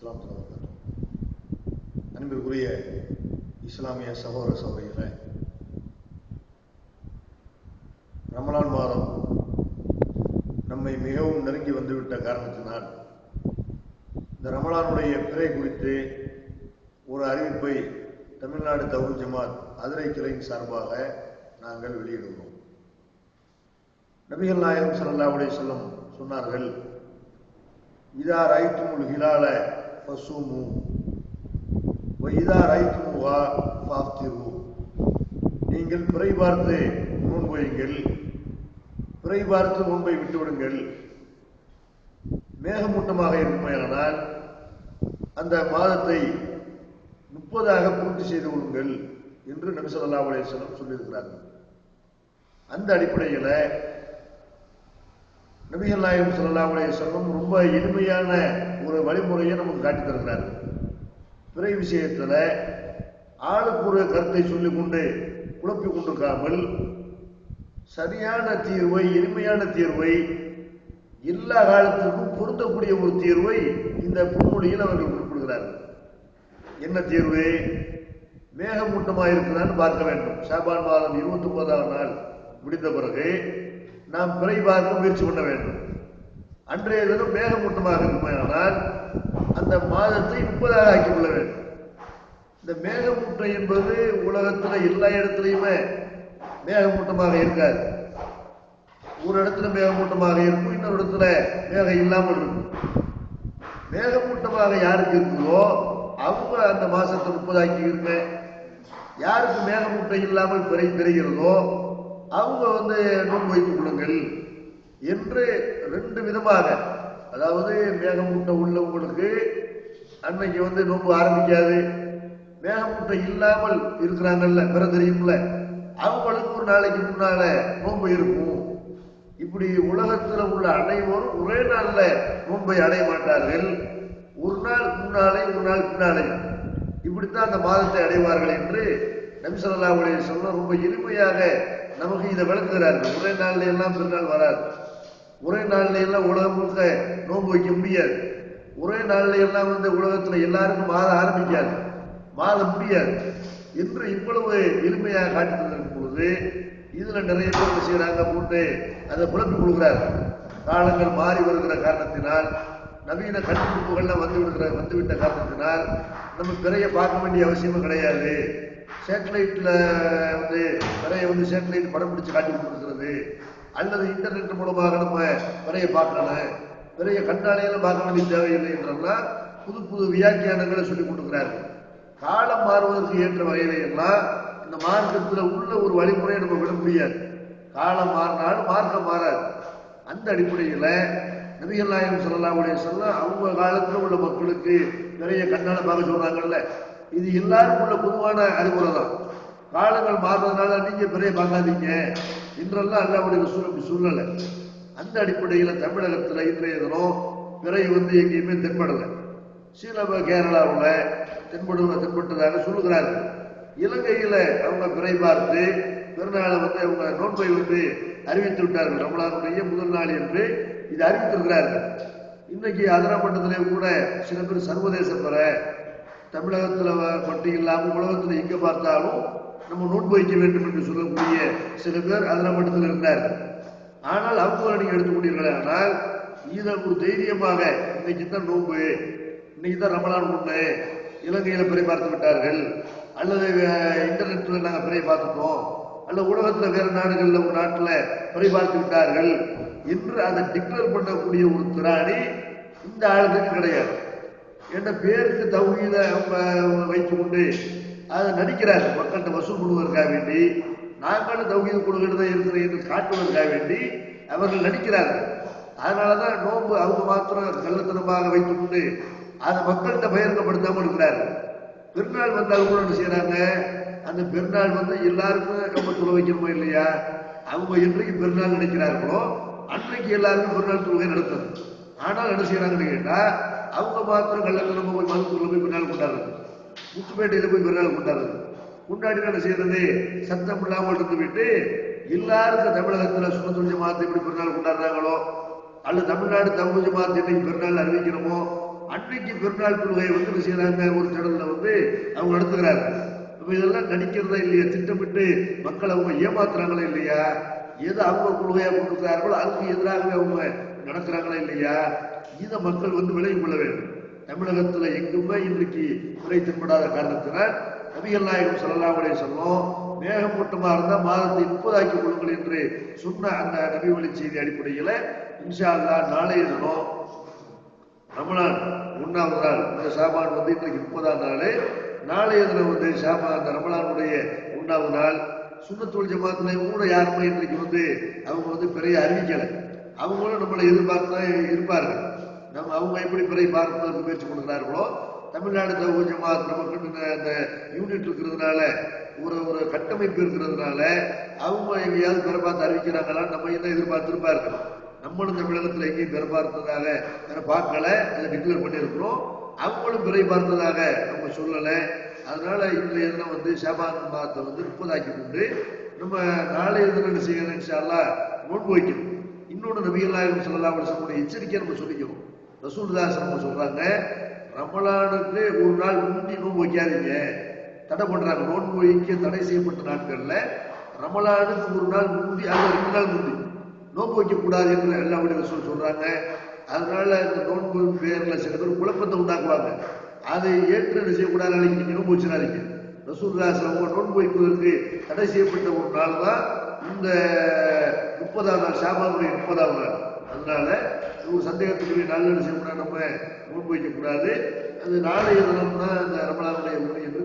இஸ்லாம் அன்பிற்குரிய இஸ்லாமிய சகோதர சகோதரிகளை ரமலான் மாதம் நம்மை மிகவும் நெருங்கி வந்துவிட்ட காரணத்தினால் இந்த ரமலானுடைய பிறை குறித்து ஒரு அறிவிப்பை தமிழ்நாடு தவுல் ஜமாத் அதிரை கிளையின் சார்பாக நாங்கள் வெளியிடுகிறோம். நபிகள் நாயகம் ஸல்லல்லாஹு செல்லும் சொன்னார்கள் சொன்னார்கள் இதா ரைத்துமுல் ஹிலால ஃபசூமு வ இதா ரைத்துமுஹா ஃபாஃப்திரு நீங்கள் பிறை பார்த்து நோன்பு பிறை பார்த்து நோன்பை விட்டுவிடுங்கள். மேகமூட்டமாக இருக்குமேயானால் அந்த மாதத்தை முப்பதாக பூர்த்தி செய்து கொள்ளுங்கள் என்று நபிசல்லா ஸல்லல்லாஹு சொல்லியிருக்கிறார்கள். அந்த அடிப்படையில் நபிகள் நாயகம் ஸல்லல்லாஹு அலைஹி ரொம்ப எளிமையான ஒரு வழிமுறையை நமக்கு காட்டித் தருகிறார். பிறை விஷயத்தில் ஆளுக்கு ஒரு கருத்தை சொல்லிக் கொண்டு குழப்பிக் கொண்டிருக்காமல் சரியான தீர்வை எளிமையான தீர்வை எல்லா காலத்திற்கும் பொருந்தக்கூடிய ஒரு தீர்வை இந்த பொன்மொழியில் அவர்கள் குறிப்பிடுகிறார்கள் என்ன தீர்வு? மேகமூட்டமாக இருக்கிறான்னு பார்க்க வேண்டும். ஷாபான் மாதம் இருபத்தி ஒன்பதாம் நாள் முடிந்த பிறகு நாம் பிறை பார்க்க முயற்சி பண்ண வேண்டும். அன்றைய தினம் மேகமூட்டமாக இருக்குமானால் அந்த மாதத்தை முப்பதாக ஆக்கிக் கொள்ள வேண்டும். இந்த மேகமூட்டம் என்பது உலகத்தில் எல்லா இடத்துலையுமே மேகமூட்டமாக இருக்காது. ஒரு இடத்துல மேகமூட்டமாக இருக்கும் இன்னொரு இடத்துல மேகம் இல்லாமல் இருக்கும். மேகமூட்டமாக யாருக்கு இருக்குதோ அவங்க அந்த மாசத்தை முப்பதாக்கி இருங்க யாருக்கு மேகமூட்டம் இல்லாமல் பெருகிறதோ பெறுகிறதோ அவங்க வந்து நோன்பு வைத்துக் கொள்ளுங்கள். என்று ரெண்டு விதமாக அதாவது மேகமூட்டம் உள்ளவங்களுக்கு அன்னைக்கு வந்து நோன்பு ஆரம்பிக்காது. மேகமூட்டம் இல்லாமல் இருக்கிறாங்கல்ல பிற தெரியும்ல. அவங்களுக்கு ஒரு நாளைக்கு முன்னால நோன்பு இருக்கும். இப்படி உலகத்தில் உள்ள அனைவரும் ஒரே நாளில் நோன்பை அடைய மாட்டார்கள். ஒரு நாள் முன்னாலே ஒரு நாள் பின்னாலே. இப்படித்தான் அந்த மாதத்தை அடைவார்கள் என்று நபிசல்லா உடைய சொல்ல ரொம்ப எளிமையாக நமக்கு இதை விளக்குகிறார்கள். ஒரே நாளில் எல்லாம் பிறநாள் வராது. ஒரே நாள்ல எல்லாம் உலகம் முழுக்க நோன்பு வைக்க முடியாது. ஒரே நாள்ல எல்லாம் வந்து உலகத்துல எல்லாருக்கும் மாத ஆரம்பிக்காது. மாத முடியாது. என்று இவ்வளவு எளிமையாக காட்டி தந்திருக்கும் பொழுது இதுல நிறைய பேர் செய்யறாங்க போட்டு அதை குழப்பி கொடுக்குறாரு காலங்கள் மாறி வருகிற காரணத்தினால் நவீன கண்டுபிடிப்புகள்லாம் வந்து விடுகிற வந்துவிட்ட காரணத்தினால் நம்ம பிறைய பார்க்க வேண்டிய அவசியமும் கிடையாது. சேட்டலைட்ல வந்து பிறைய வந்து சேட்டலைட் படம் பிடிச்சு காட்டி கொடுத்துருக்கிறது அல்லது இன்டர்நெட் மூலமாக நம்ம வரைய பார்க்கணும் பிறைய கண்ணாலையெல்லாம் பார்க்க வேண்டிய தேவையில்லை என்றெல்லாம் புது புது வியாக்கியானங்களை சொல்லி கொடுக்குறார்கள். காலம் மாறுவதற்கு ஏற்ற வகையில எல்லாம் இந்த மார்க்கத்தில் உள்ள ஒரு வழிமுறையை நம்ம விட முடியாது. காலம் மாறினாலும் மார்க்கம் மாறாது. அந்த அடிப்படையில் நபிகள் நாயகம் சொல்லலாவுடைய சொல்ல அவங்க காலத்தில் உள்ள மக்களுக்கு நிறைய கண்ணால பார்க்க சொல்றாங்கல்ல இது எல்லாருக்கும் உள்ள பொதுவான அறிவுரை தான் காலங்கள் மாறுறதுனால நீங்க பெரிய பார்க்காதீங்க. இன்றெல்லாம் அல்லாவுடைய சூழ்நிலை சூழ்நிலை அந்த அடிப்படையில் தமிழகத்தில் இன்றைய தினம் பிறை வந்து எங்கேயுமே தென்படலை. சில கேரளாவில் தென்படுவ தென்பட்டதாக சொல்லுகிறார்கள். இலங்கையில் அவங்க பிறை பார்த்து பெருநாளை வந்து அவங்க நோன்பை வந்து அறிவித்து விட்டார்கள். ரமலானுடைய முதல் நாள் என்று இது அறிவித்திருக்கிறார்கள். இன்னைக்கு அதிரமட்டத்திலே கூட சில பேர் சர்வதேச பெற தமிழகத்தில் மட்டும் இல்லாமல் உலகத்தில் எங்கே பார்த்தாலும் நம்ம நோன்பு வைக்க வேண்டும் என்று சொல்லக்கூடிய சில பேர் அதில் மட்டத்தில் இருந்தார். ஆனால் அவங்க நீங்கள் எடுத்துக்கொண்டீர்களே ஆனால் இதை ஒரு தைரியமாக இன்னைக்கு தான் நோன்பு இன்னைக்கு தான் ரமலான் ஒன்று இலங்கையில் பிறை பார்த்து விட்டார்கள் அல்லது இன்டர்நெட்டில் நாங்கள் பிறை பார்த்துட்டோம் அல்ல உலகத்தில் வேறு நாடுகளில் ஒரு நாட்டில் பிறை பார்த்து விட்டார்கள் என்று அதை டிக்ளேர் பண்ணக்கூடிய ஒரு திராணி இந்த ஆளுக்கு கிடையாது. என்ற பேருக்கு தௌஹீத அவங்க வைத்துக் கொண்டு அதை நடிக்கிறார் மக்கள்கிட்ட வசூல் கொடுவதற்காக வேண்டி நாங்களும் தௌஹீத கொடுக்கிறத இருக்கிற என்று காட்டுவதற்காக வேண்டி அவர்கள் நடிக்கிறார்கள். அதனாலதான் நோன்பு அவங்க மாத்திரம் கள்ளத்தனமாக வைத்து கொண்டு அதை மக்கள்கிட்ட பகிரங்கப்படுத்தாமல் இருக்கிறார்கள். பெருநாள் வந்தால் கூட என்ன செய்யறாங்க அந்த பெருநாள் வந்து எல்லாருக்கும் நம்ம துணை வைக்கணுமோ இல்லையா? அவங்க என்றைக்கு பெருநாள் நினைக்கிறார்களோ அன்றைக்கு எல்லாருக்கும் பெருநாள் தொழுகை நடத்தணும் ஆனால் என்ன செய்யறாங்கன்னு கேட்டால் அவங்க மாத்திரம் கள்ளத்தனமா போய் மருத்துவத்தில் போய் பெருநாள் கொண்டாடுறது. முத்துப்பேட்டையில போய் பெருநாள் கொண்டாடுறது. கொண்டாடி என்ன செய்யறது? சத்தம் இல்லாமல் இருந்து விட்டு எல்லாருக்கும் தமிழகத்துல சுமத்துஞ்ச மாத்து எப்படி பெருநாள் கொண்டாடுறாங்களோ அல்லது தமிழ்நாடு தமிழ் மாற்றி இன்னைக்கு பெருநாள் அறிவிக்கிறோமோ அன்னைக்கு பெருநாள் கொள்கையை வந்து என்ன செய்யறாங்க? ஒரு திடல்ல வந்து அவங்க நடத்துகிறாரு அப்ப இதெல்லாம் நடிக்கிறதா இல்லையா? திட்டமிட்டு மக்கள் அவங்க ஏமாத்துறாங்களா இல்லையா? எது அவங்க கொள்கையா கொடுக்குறாங்களோ அதுக்கு எதிராக அவங்க நடக்கிறாங்களா இல்லையா? இதை மக்கள் வந்து விலகிக் கொள்ள வேண்டும். தமிழகத்துல எங்குமே இன்றைக்கு குறை தென்படாத காரணத்தினால் நபிகள் நாயகம் ஸல்லல்லாஹு சொல்லும் வஸல்லம் மேகமூட்டமா இருந்தா மாதத்தை முப்பதாக்கி கொள்ளுங்கள் என்று சொன்ன அந்த நபி வழி செய்தி அடிப்படையில் இன்ஷா அல்லா நாளைய தினம் ரமணான் ஒன்றாவது நாள் இந்த சாமான் வந்து இன்றைக்கு முப்பதாம் நாள். நாளைய தினம் வந்து ஷாபான் அந்த ரமணானுடைய ஒன்றாவது நாள். சுண்ணத்துல் ஜமாத்துல கூட யாருமே இன்றைக்கு வந்து அவங்க வந்து பெரிய அறிவிக்கலை. அவங்களும் நம்மளை எதிர்பார்த்து தான் இருப்பார்கள். நம்ம அவங்க எப்படி பிறை பார்ப்பதற்கு முயற்சி கொடுக்கிறார்களோ தமிழ்நாடு தகுதி ஜமாத் நமக்கு அந்த யூனிட் இருக்கிறதுனால ஒரு ஒரு கட்டமைப்பு இருக்கிறதுனால அவங்க எங்கேயாவது பிற பார்த்து அறிவிக்கிறாங்களா நம்ம என்ன எதிர்பார்த்திருப்பார்கள்? நம்மளும் தமிழகத்தில் எங்கேயும் பிற பார்த்ததாக அதை பார்க்கல அதை டிக்ளேர் பண்ணியிருக்கிறோம். அவங்களும் பிறை பார்த்ததாக நம்ம சொல்லலை. அதனால இன்றைய தினம் வந்து ஷாபான் மாதத்தை வந்து முப்பதாக்கி கொண்டு நம்ம நாளைய தினம் செய்யணும் இன்ஷால்லா நோன்பு வைக்கணும். இன்னொன்று நபிகள் நாயகம் சொல்லலாம் அலைஹி வஸல்லம் எச்சரிக்கை நம்ம சொல்லிக்கணும் ரசூல்தாஸ் சொல்றாங்க ரமலானுக்கு ஒரு நாள் முந்தி நோன்பு வைக்காதீங்க. தடை பண்றாங்க. நோன்பு வைக்க தடை செய்யப்பட்ட நாட்கள்ல ரமலானுக்கு ஒரு நாள் முந்தி அது ரெண்டு நாள் முந்தி நோன்பு வைக்க கூடாது என்று எல்லா வழி ரசூல் சொல்றாங்க. அதனால இந்த நோன்பு பேர்ல சில பேர் குழப்பத்தை உண்டாக்குவாங்க. அதை ஏற்று என்ன செய்யக்கூடாது? நாளைக்கு நோன்பு வச்சிடாதீங்க. ரசூல்லாஸ் அவங்க நோன்பு வைப்பதற்கு தடை செய்யப்பட்ட ஒரு நாள் தான் இந்த முப்பதாம் நாள் ஷாபாவுடைய முப்பதாம் நாள். அதனால ஒரு சந்தேகத்துக்குரிய நாள் என்ன செய்யக்கூடாது நம்ம நோன்பு வைக்கக்கூடாது அது நாளைய தினம் தான் அந்த ரமலானுடைய முறை என்று